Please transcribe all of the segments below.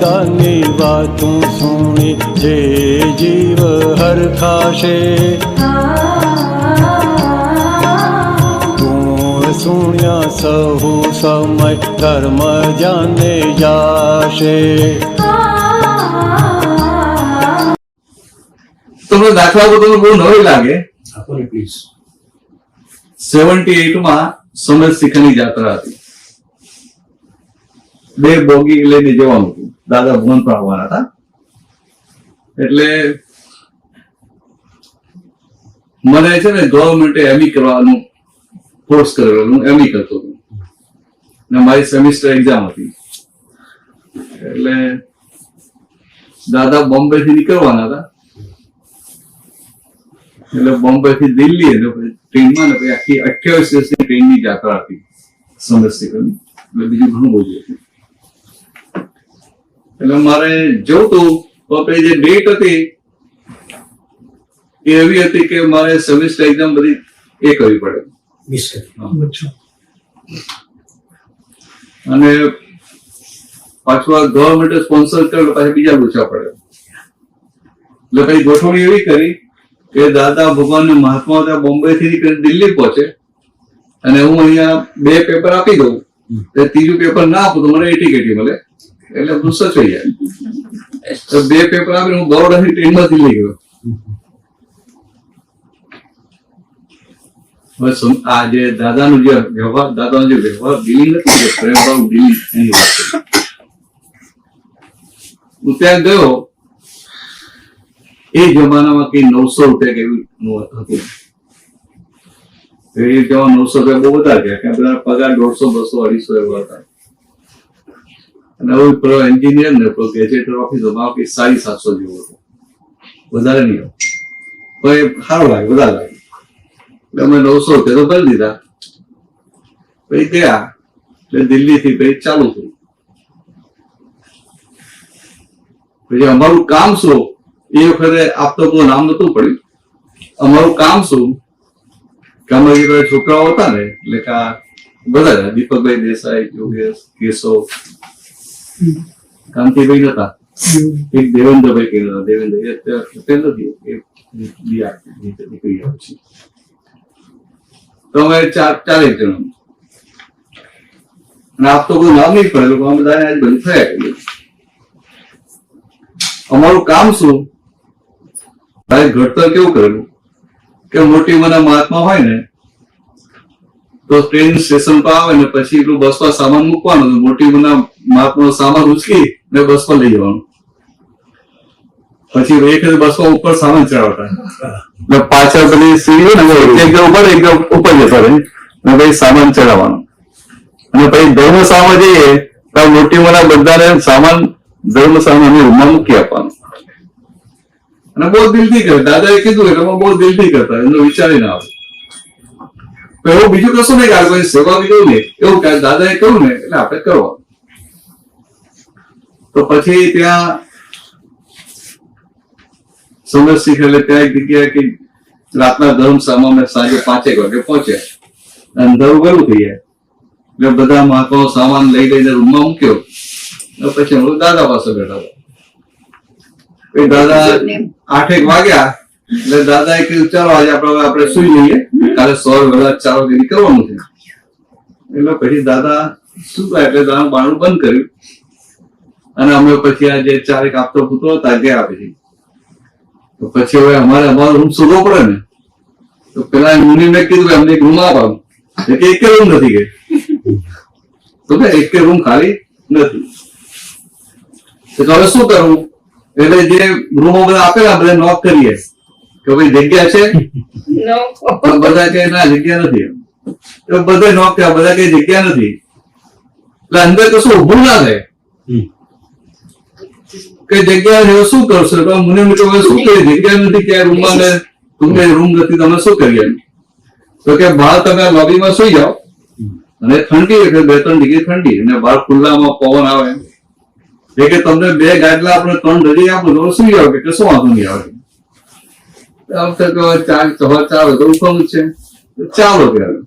દાદાની વાતું સુણી જે જીવ હરખાશે ગુણ સુણ્યા સહુ સમય ધર્મ જાને જાશે. તમને દાખલા બધું બહુ નવી લાગે. આપો ને પ્લીઝ સેવન્ટી એટમાં સમજ શીખની જાત્રા હતી. બે બોગી લઈને જવાનું દાદા ભુવન પણ હતા. એટલે મને છે ને ગવર્મેન્ટે એમઈ કરવાનું ફોર્સ કરેલું એમ એમઈ કરતો હતો. ને મારી સેમિસ્ટર એક્ઝામ હતી. એટલે દાદા બોમ્બે થી નીકળવાના હતા. એટલે બોમ્બે થી દિલ્હી એટલે ટ્રેનમાં ને આખી અઠ્યાવીસ દિવસની ટ્રેનની યાત્રા હતી. સમસ્તીકરની એટલે બીજું ઘણું બધું હતું. એટલે મારે જવું હતું તો પેલી જે ડેટ હતી એ એવી હતી કે મારે સેમિસ્ટર એક્ઝામ બધી એ કરવી પડે. અને પાછું આ ગવર્મેન્ટે સ્પોન્સર કર્યું એટલે પાછા બીજા પૂછવા પડે. એટલે પછી ગોઠવણી એવી કરી કે દાદા ભગવાન ને મહાત્મા હતા બોમ્બે થી નીકળી દિલ્હી પહોંચે અને હું અહીંયા બે પેપર આપી દઉં. ત્રીજું પેપર ના આપું તો મને એટી કેટી મળે. એટલે ગુસ્સો થઈ જાય. તો બે પેપર આપીને હું બરોડાથી ટ્રેનમાં લઈ ગયો. સમ- આ જે દાદાનું જે વ્યવહાર દાદાનો જે વ્યવહાર ડીલિંગ નથી, જે પ્રેમભાવ ડીલિંગ એની વાત. હું ત્યાં ગયો. એ જમાનામાં કઈ નવસો રૂપિયા કે એવું નું હતું. એ જવા નવસો રૂપિયા બહુ બધા ગયા બધા પગાર દોઢસો, બસો, અઢીસો એવા હતા. અને હવે પેલો એન્જિનિયર ને પેલો ગેજેટર ઓફિસરમાં કે સાડી સાતસો જેવો હતો. વધારે નહીં પણ એ સારું લાગે વધારે લાગે અમે નવસો રૂપિયા તો ભરી દીધા. પછી ગયા. એટલે દિલ્હીથી પછી ચાલુ થયું પછી અમારું કામ શું? એ વખતે આપતો કોઈ નામ નતું પડ્યું. અમારું કામ શું? કે અમારી જે છોકરાઓ હતા ને, એટલે કે બધા, દીપકભાઈ દેસાઈ, યોગેશ, કેશવ કાંતિભાઈ નતા. એક દેવેન્દ્રભાઈ કહેતા દેવેન્દ્ર નથી એ નીકળી ગયા પછી. તો અમે ચાર ચારેક જણ. અને આપ તો કોઈ નામ નહીં પડેલું અમે બધા આજ બંધ થયા કરીએ અમારું કામ શું? ભાઈ ઘડતર કેવું કરેલું? કે મોટી મને મહાત્મા હોય ને તો ટ્રેન સ્ટેશન પર આવે ને પછી એટલું બસમાં સામાન મૂકવાનો મોટી મને મહાત્મા સામાન ઉચકી ને બસમાં લઈ જવાનું. પછી એક બસમાં ઉપર સામાન ચડાવતા. પાછળ પેલી સીડી હોય ને એકદમ ઉપર એકદમ ઉપર જતો રહે. અને પછી સામાન ચડાવવાનો. અને પછી ધર્મ ધર્મશાળામાં જઈએ તો મોટી મોટા બધાને સામાન ધર્મ ધર્મશાળામાં રૂમમાં મૂકી આપવાનો. અને બહુ દિલથી કરે. દાદાએ કીધું એટલે બહુ દિલથી કરતા. એમનો વિચારી ના આવે. તો એવું બીજું કશું નહીં કે કોઈ સેવા બીજું નહીં. એવું દાદાએ કહ્યું ને એટલે આપણે કરવાનું. તો પછી ત્યાં સમજ શીખ એટલે ત્યાં એક જગ્યાએ કે રાતના ધર્મશાળામાં અમે સાંજે પાંચેક વાગે પહોંચ્યા. અંધારું ગયું થઈ જાય એટલે બધા મહાત્માઓ સામાન લઈ લઈને રૂમમાં મૂક્યો. અને પછી હું દાદા પાસે બેઠા હતા. દાદા આઠેક વાગ્યા એટલે દાદાએ કીધું, ચાલો આજે આપણે આપણે સુઈ લઈએ કાલે સવારે વહેલા ચાર વાગે નીકળવાનું છે. એટલે પછી દાદા સુતા એટલે દાદા બાણું બંધ કર્યું. અને અમે પછી આ જે ચારેક આપતો પુત્રો હતા ગયા પછી. તો પછી હવે અમારે અમારો રૂમ શોધવો પડે ને. તો પેલા મુનિને કીધું કે અમને એક રૂમ આપવાનું એટલે એક રૂમ નથી કે. તો કે એક રૂમ ખાલી નથી. તો હવે શું કરવું? એટલે જે રૂમો બધા આપેલા, બધા નોક કરીએ. કે ભાઈ જગ્યા છે? તો બધા કે ના જગ્યા નથી. તો બધા નોક થયા બધા કે જગ્યા નથી. એટલે અંદર કશું ઉભું ના થાય? કે જગ્યા છે શું કરશો? તો મને મિત્રો શું કરીએ જગ્યા નથી? કે રૂમમાં ને તમને રૂમ નથી તમે શું કરીએ? તો કે બહાર તમે લોબીમાં સુઈ જાઓ. અને ઠંડી એટલે બે ત્રણ ડિગ્રી ઠંડી. અને બહાર ખુલ્લામાં પવન આવે. એટલે કે તમને બે ગાડલા આપણે ત્રણ રજી આપો તો સુઈ જાવ કે કશું વાંધો નહીં આવે. ચાર સવાર ચાલો તો ઉઠવાનું છે. ચાલો ત્યારે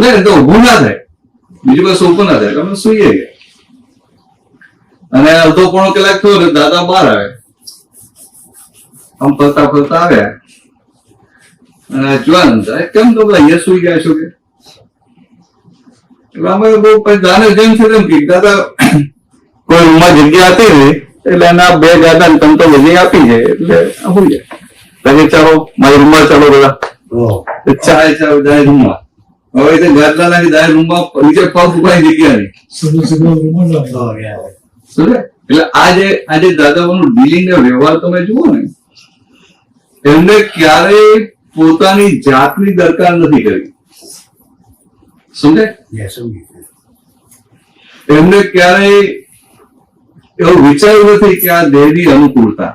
ને તો ઊભું ના થાય. બીજું કશું ઊભું ના થાય. તમે સુઈએ ગયા અને અડધો પોણો કલાક થયો એટલે દાદા બહાર આવે. આમ ફરતા ફરતા આવ્યા. અને જોવાનું કેમ તો બધા અહીંયા સુઈ ગયા છો કે? એટલે અમે બહુ પછી દાને જેમ છે તેમ કે દાદા, કોઈ રૂમમાં જગ્યા હતી એટલે એના બે ને તમ તો બધી આપી છે. એટલે આ જાય પછી ચાલો મારી રૂમમાં ચાલો બધા. ચાલે ચાલો જાય રૂમમાં. હવે તે ગાદલા નાખી દાય રૂમમાં નીચે પગ ઉપાય જગ્યા નહીં એટલે આજે આજે દાદાઓનું ડીલિંગ ને વ્યવહાર તમે જુઓ ને એમને ક્યારેય પોતાની જાતની દરકાર નથી કરી. સમજે એમને ક્યારેય એવું વિચાર્યું નથી કે આ દેહની અનુકૂળતા.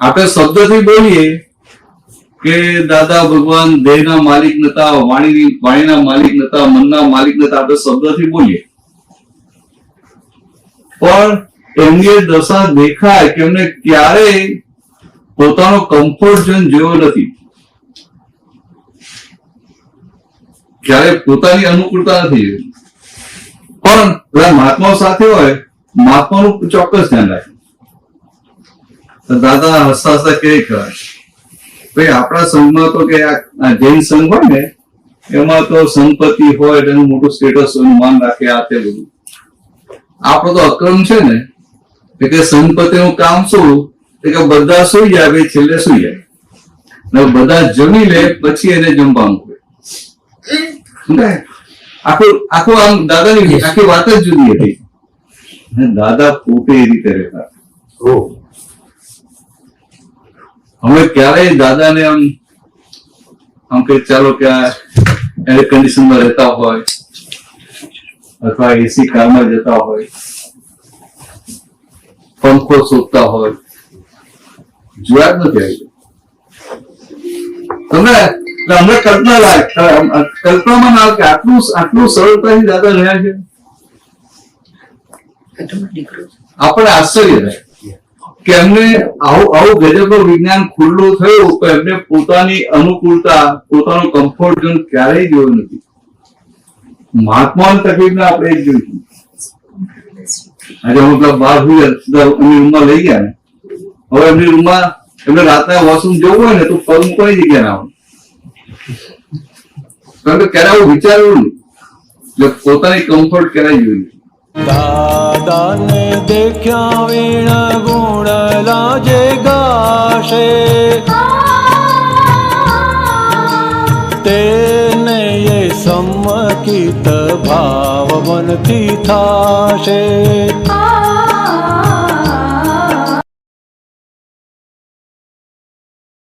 આપણે શબ્દથી બોલીએ કે દાદા ભગવાન દેહના માલિક નતા વાણીની, વાણીના માલિક નતા મનના માલિક નતા આપણે શબ્દથી બોલીએ. પણ એમની દશા દેખાય કે એમને ક્યારેય પોતાનો કમ્ફર્ટ ઝોન જેવો નથી. ક્યારે પોતાની અનુકૂળતા નથી પણ મહાત્માઓ સાથે હોય, મહાત્માનું ચોક્કસ ધ્યાન રાખે. દાદા હસતા હસતા કે ભાઈ, આપણા સંઘમાં તો કે આ જૈન સંઘ હોય ને, એમાં તો સંપત્તિ હોય એનું મોટું સ્ટેટસ હોય માન રાખે આ તે બધું. આપણો તો અક્રમ છે ને એટલે સંપત્તિનું કામ શું? કે બધા સુઈ જાય, ભાઈ, છેલ્લે સુઈ જાય. ને બધા જમી લે, પછી એને જમવાનું હોય? આખું આખું આમ દાદાની આખી વાત જ જુદી હતી. દાદા પોતે એ રીતે રહેતા. હવે ક્યારેય દાદાને આમ આમ કે ચાલો કે એર કન્ડિશનમાં રહેતા હોય અથવા એસી કારમાં જતા હોય પંખો શોધતા હોય જોયા જ નથી આવી તમે અમને કલ્પના લાગે કલ્પનામાં ના કે આટલું આટલું સરળતાથી દાદા રહ્યા છે. આપણે આશ્ચર્ય થાય. કે એમને આવું આવું ગજબનું વિજ્ઞાન ખુલ્લું થયું તો એમને પોતાની અનુકૂળતા, પોતાનો કમ્ફર્ટ ઝોન ક્યારેય જોયું નથી. મહાત્માની તકલીફને આપણે જોઈશું. આજે મતલબ બાર સીધા એમની રૂમમાં લઈ ગયા ને. હવે એમની રૂમમાં એમને રાતના વોશરૂમ જવું હોય ને તો પગ મૂકવાની જગ્યા ના હોય. કારણ કે ક્યારે આવું વિચાર્યું નહીં. પોતાની કમ્ફર્ટ ક્યારેય જોયું. દાદાને દેખ્યા વીણ ગુણ લાજે ગાશે. તેને એ સમકિત ભાવ મનથી થાશે.